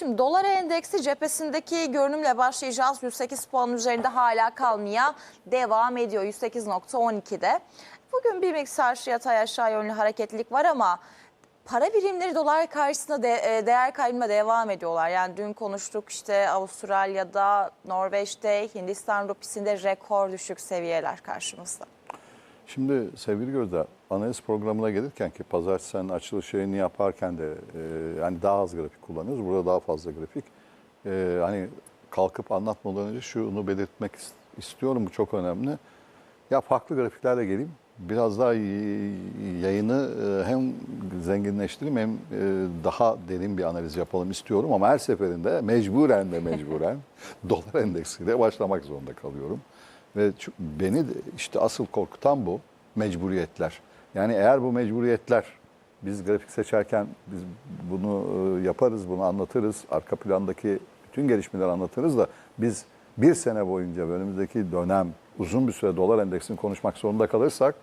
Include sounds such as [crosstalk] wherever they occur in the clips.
Şimdi dolar endeksi cephesindeki görünümle başlayacağız. 108 puan üzerinde hala kalmaya devam ediyor. 108.12'de. Bugün bir miktar yatay aşağı yönlü hareketlilik var ama para birimleri dolar karşısında de, e, değer kaybına devam ediyorlar. Yani dün konuştuk işte Avustralya'da, Norveç'te, Hindistan rupisinde rekor düşük seviyeler karşımızda. Şimdi sevgili Gözde, analiz programına gelirken ki pazartesi sen açılış yayını yaparken de e, yani daha az grafik kullanıyoruz. Burada daha fazla grafik. E, hani kalkıp anlatmadan önce şunu belirtmek is- istiyorum. Bu çok önemli. Ya farklı grafiklerle geleyim. Biraz daha yayını e, hem zenginleştireyim hem e, daha derin bir analiz yapalım istiyorum. Ama her seferinde mecburen de mecburen [laughs] dolar endeksiyle başlamak zorunda kalıyorum. Ve beni işte asıl korkutan bu mecburiyetler. Yani eğer bu mecburiyetler biz grafik seçerken biz bunu e, yaparız, bunu anlatırız. Arka plandaki bütün gelişmeleri anlatırız da biz bir sene boyunca önümüzdeki dönem uzun bir süre dolar endeksini konuşmak zorunda kalırsak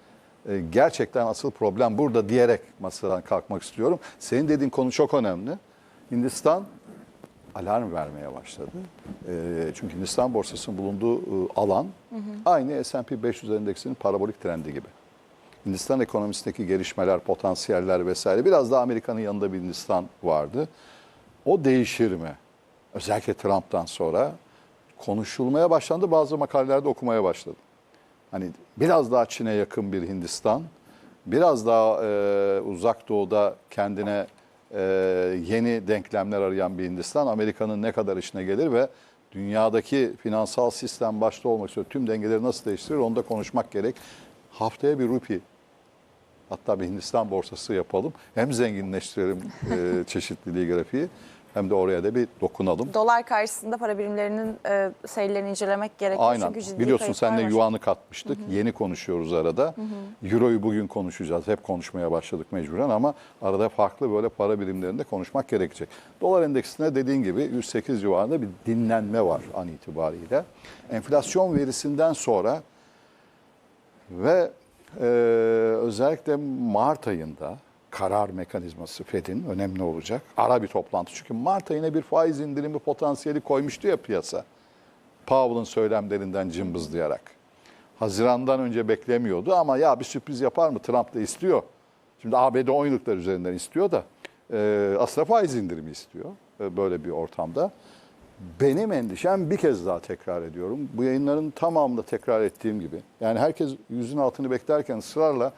e, gerçekten asıl problem burada diyerek masadan kalkmak istiyorum. Senin dediğin konu çok önemli. Hindistan alarm vermeye başladı. E, çünkü Hindistan borsasının bulunduğu alan aynı S&P 500 endeksinin parabolik trendi gibi. Hindistan ekonomisindeki gelişmeler, potansiyeller vesaire biraz da Amerika'nın yanında bir Hindistan vardı. O değişir mi? Özellikle Trump'tan sonra konuşulmaya başlandı. Bazı makalelerde okumaya başladım. Hani biraz daha Çin'e yakın bir Hindistan, biraz daha e, uzak doğuda kendine e, yeni denklemler arayan bir Hindistan, Amerika'nın ne kadar işine gelir ve dünyadaki finansal sistem başta olmak üzere tüm dengeleri nasıl değiştirir onu da konuşmak gerek. Haftaya bir rupi Hatta bir Hindistan borsası yapalım. Hem zenginleştirelim e, [laughs] çeşitliliği grafiği hem de oraya da bir dokunalım. Dolar karşısında para birimlerinin e, sayılarını incelemek gerekiyor. Aynen. Çünkü ciddi Biliyorsun senle yuanı katmıştık. Yeni konuşuyoruz arada. Euro'yu bugün konuşacağız. Hep konuşmaya başladık mecburen ama arada farklı böyle para birimlerinde konuşmak gerekecek. Dolar endeksinde dediğin gibi 108 civarında bir dinlenme var an itibariyle. Enflasyon verisinden sonra ve e, özellikle Mart ayında karar mekanizması Fed'in önemli olacak. Ara bir toplantı. Çünkü Mart ayına bir faiz indirimi potansiyeli koymuştu ya piyasa. Powell'ın söylemlerinden cımbızlayarak. Haziran'dan önce beklemiyordu ama ya bir sürpriz yapar mı? Trump da istiyor. Şimdi ABD oyunluklar üzerinden istiyor da e, aslında faiz indirimi istiyor e, böyle bir ortamda. Benim endişem bir kez daha tekrar ediyorum. Bu yayınların tamamında tekrar ettiğim gibi. Yani herkes yüzün altını beklerken ısrarla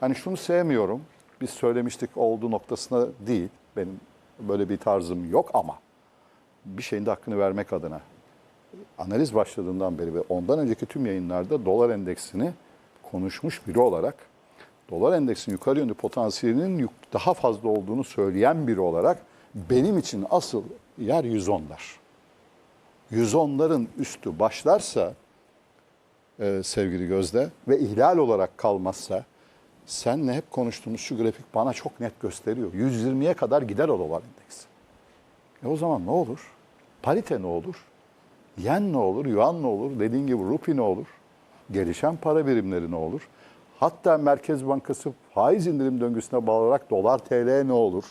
hani şunu sevmiyorum. Biz söylemiştik olduğu noktasına değil. Benim böyle bir tarzım yok ama bir şeyin de hakkını vermek adına analiz başladığından beri ve ondan önceki tüm yayınlarda dolar endeksini konuşmuş biri olarak dolar endeksinin yukarı yönlü potansiyelinin daha fazla olduğunu söyleyen biri olarak benim için asıl yer 110'lar. 110'ların üstü başlarsa e, sevgili Gözde ve ihlal olarak kalmazsa senle hep konuştuğumuz şu grafik bana çok net gösteriyor. 120'ye kadar gider o dolar endeksi. E o zaman ne olur? Parite ne olur? Yen ne olur? Yuan ne olur? Dediğin gibi rupi ne olur? Gelişen para birimleri ne olur? Hatta Merkez Bankası faiz indirim döngüsüne bağlı olarak dolar TL ne olur?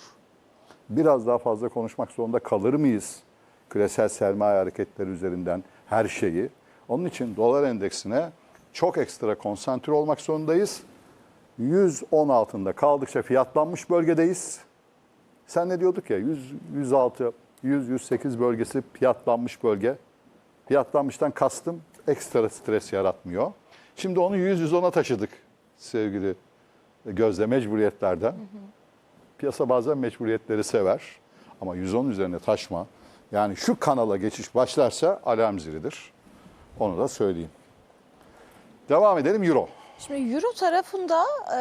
Biraz daha fazla konuşmak zorunda kalır mıyız? Küresel sermaye hareketleri üzerinden her şeyi. Onun için dolar endeksine çok ekstra konsantre olmak zorundayız. 110 altında kaldıkça fiyatlanmış bölgedeyiz. Sen ne diyorduk ya 100, 106, 100, 108 bölgesi fiyatlanmış bölge. Fiyatlanmıştan kastım ekstra stres yaratmıyor. Şimdi onu 100-110'a taşıdık sevgili gözle mecburiyetlerden. Piyasa bazen mecburiyetleri sever ama 110 üzerine taşma. Yani şu kanala geçiş başlarsa alarm zilidir. Onu da söyleyeyim. Devam edelim Euro. Şimdi Euro tarafında e,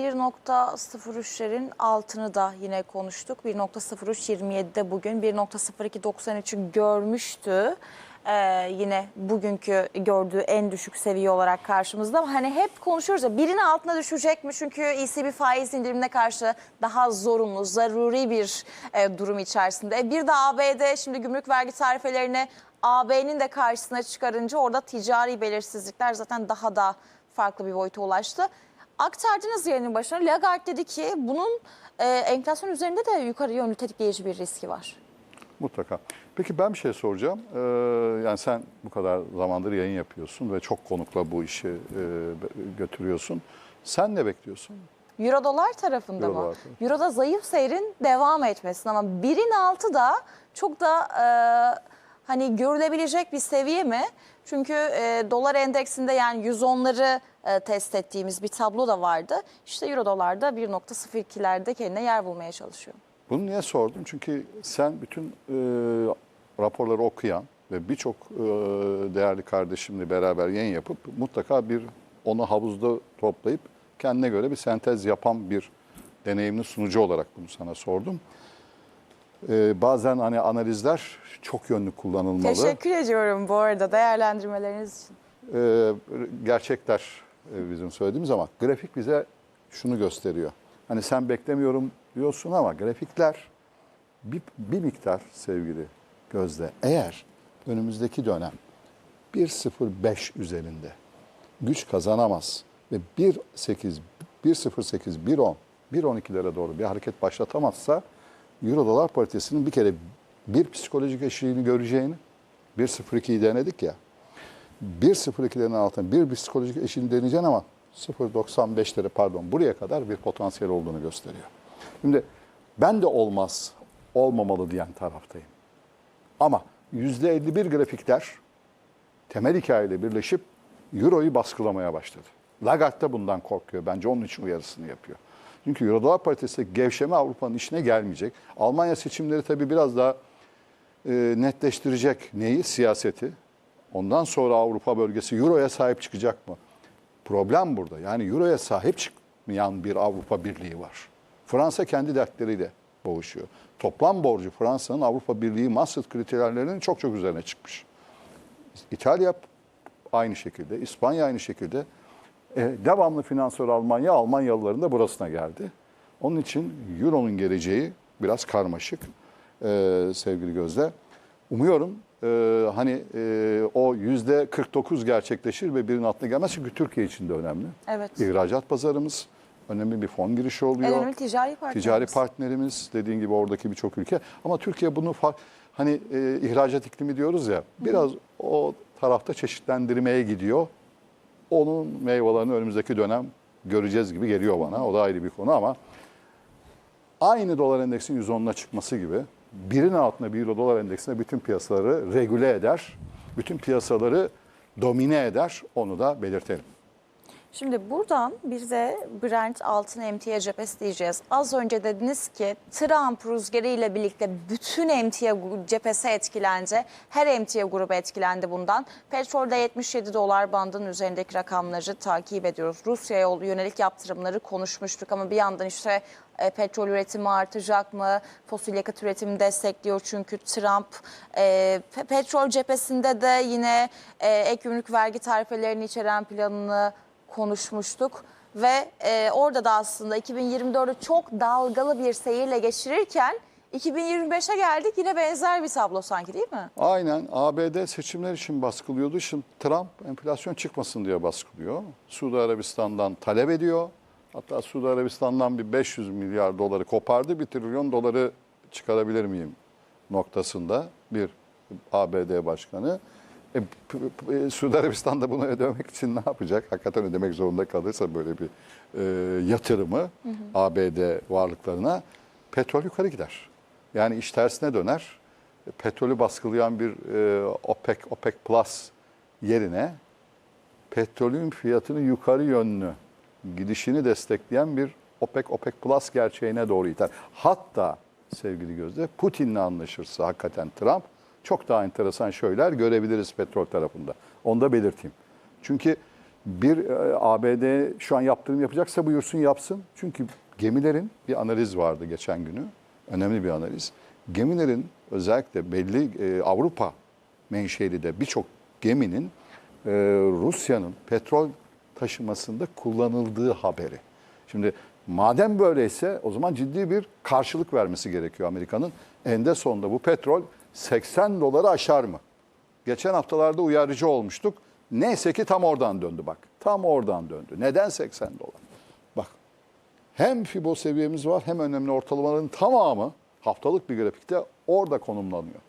1.03'lerin altını da yine konuştuk. 1.0327'de bugün 1.0293'ü görmüştü. E, yine bugünkü gördüğü en düşük seviye olarak karşımızda ama hani hep konuşuyoruz ya birinin altına düşecek mi? Çünkü ECB faiz indirimine karşı daha zorunlu, zaruri bir e, durum içerisinde. E, bir de ABD şimdi gümrük vergi tarifelerini AB'nin de karşısına çıkarınca orada ticari belirsizlikler zaten daha da farklı bir boyuta ulaştı. Aktardınız yayının başına. Lagarde dedi ki bunun e, enflasyon üzerinde de yukarı yönlü tetikleyici bir riski var. Mutlaka. Peki ben bir şey soracağım. Ee, yani sen bu kadar zamandır yayın yapıyorsun ve çok konukla bu işi e, götürüyorsun. Sen ne bekliyorsun? Euro dolar tarafında Euro mı? dolar. Euro'da zayıf seyrin devam etmesini ama birin altı da çok da e, hani görülebilecek bir seviye mi? Çünkü e, dolar endeksinde yani 110'ları e, test ettiğimiz bir tablo da vardı. İşte Euro dolarda 1.02'lerde kendine yer bulmaya çalışıyor. Bunu niye sordum? Çünkü sen bütün e, raporları okuyan ve birçok e, değerli kardeşimle beraber yayın yapıp mutlaka bir onu havuzda toplayıp kendine göre bir sentez yapan bir deneyimli sunucu olarak bunu sana sordum. E, bazen hani analizler çok yönlü kullanılmalı. Teşekkür ediyorum bu arada değerlendirmeleriniz için. e, gerçekler e, bizim söylediğimiz ama grafik bize şunu gösteriyor. Hani sen beklemiyorum diyorsun ama grafikler bir, bir miktar sevgili Gözde eğer önümüzdeki dönem 1.05 üzerinde güç kazanamaz ve 1.8, 1.08, 1.10, 1.12'lere doğru bir hareket başlatamazsa Euro dolar paritesinin bir kere bir psikolojik eşiğini göreceğini 1.02'yi denedik ya 1.02'lerin altında bir psikolojik eşiğini deneyeceksin ama 0.95'lere pardon buraya kadar bir potansiyel olduğunu gösteriyor. Şimdi ben de olmaz, olmamalı diyen taraftayım. Ama %51 grafikler temel hikayeyle birleşip Euro'yu baskılamaya başladı. Lagarde da bundan korkuyor. Bence onun için uyarısını yapıyor. Çünkü Euro dolar paritesi gevşeme Avrupa'nın işine gelmeyecek. Almanya seçimleri tabii biraz daha e, netleştirecek neyi? Siyaseti. Ondan sonra Avrupa bölgesi Euro'ya sahip çıkacak mı? Problem burada. Yani Euro'ya sahip çıkmayan bir Avrupa Birliği var. Fransa kendi dertleriyle boğuşuyor. Toplam borcu Fransa'nın Avrupa Birliği Maastricht kriterlerinin çok çok üzerine çıkmış. İtalya aynı şekilde, İspanya aynı şekilde. E, devamlı finansör Almanya, Almanyalıların da burasına geldi. Onun için Euro'nun geleceği biraz karmaşık e, sevgili Gözde. Umuyorum e, hani e, o yüzde 49 gerçekleşir ve birinin altına gelmez. Çünkü Türkiye için de önemli. Evet. İhracat pazarımız önemli bir fon girişi oluyor. En önemli ticari partnerimiz. Ticari partnerimiz dediğin gibi oradaki birçok ülke. Ama Türkiye bunu hani e, ihracat iklimi diyoruz ya biraz o tarafta çeşitlendirmeye gidiyor. Onun meyvelerini önümüzdeki dönem göreceğiz gibi geliyor bana. O da ayrı bir konu ama aynı dolar endeksinin 110'una çıkması gibi birin altında bir euro dolar endeksine bütün piyasaları regüle eder. Bütün piyasaları domine eder. Onu da belirtelim. Şimdi buradan bir de Brent altın emtia cephesi diyeceğiz. Az önce dediniz ki Trump rüzgarı ile birlikte bütün emtia cephesi etkilendi. Her emtia grubu etkilendi bundan. Petrolde 77 dolar bandının üzerindeki rakamları takip ediyoruz. Rusya'ya yönelik yaptırımları konuşmuştuk ama bir yandan işte e, petrol üretimi artacak mı? Fosil yakıt üretimini destekliyor çünkü Trump. E, pe- petrol cephesinde de yine e, ek gümrük vergi tarifelerini içeren planını konuşmuştuk. Ve e, orada da aslında 2024'ü çok dalgalı bir seyirle geçirirken 2025'e geldik yine benzer bir tablo sanki değil mi? Aynen ABD seçimler için baskılıyordu. Şimdi Trump enflasyon çıkmasın diye baskılıyor. Suudi Arabistan'dan talep ediyor. Hatta Suudi Arabistan'dan bir 500 milyar doları kopardı. Bir trilyon doları çıkarabilir miyim noktasında bir ABD başkanı. E, e, Suudi Arabistan da bunu ödemek için ne yapacak? Hakikaten ödemek zorunda kalırsa böyle bir e, yatırımı ABD varlıklarına petrol yukarı gider. Yani iş tersine döner. Petrolü baskılayan bir e, OPEC, OPEC Plus yerine petrolün fiyatını yukarı yönlü gidişini destekleyen bir OPEC, OPEC Plus gerçeğine doğru iter. Hatta sevgili Gözde Putin'le anlaşırsa hakikaten Trump çok daha enteresan şeyler görebiliriz petrol tarafında. Onu da belirteyim. Çünkü bir e, ABD şu an yaptırım yapacaksa buyursun yapsın. Çünkü gemilerin bir analiz vardı geçen günü. Önemli bir analiz. Gemilerin özellikle belli e, Avrupa menşeli de birçok geminin e, Rusya'nın petrol taşımasında kullanıldığı haberi. Şimdi madem böyleyse o zaman ciddi bir karşılık vermesi gerekiyor Amerika'nın. Eninde sonunda bu petrol 80 doları aşar mı? Geçen haftalarda uyarıcı olmuştuk. Neyse ki tam oradan döndü bak. Tam oradan döndü. Neden 80 dolar? Bak hem FIBO seviyemiz var hem önemli ortalamaların tamamı haftalık bir grafikte orada konumlanıyor.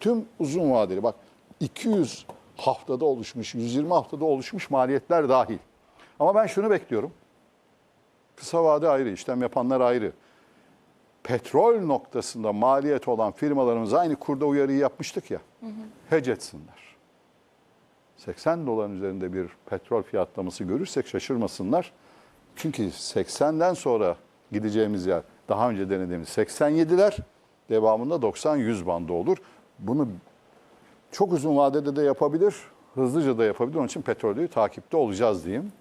Tüm uzun vadeli bak 200 haftada oluşmuş, 120 haftada oluşmuş maliyetler dahil. Ama ben şunu bekliyorum. Kısa vade ayrı, işlem yapanlar ayrı. Petrol noktasında maliyet olan firmalarımız aynı kurda uyarıyı yapmıştık ya. Hedge etsinler. 80 doların üzerinde bir petrol fiyatlaması görürsek şaşırmasınlar. Çünkü 80'den sonra gideceğimiz yer daha önce denediğimiz 87'ler devamında 90-100 bandı olur. Bunu çok uzun vadede de yapabilir, hızlıca da yapabilir. Onun için petrolü takipte olacağız diyeyim.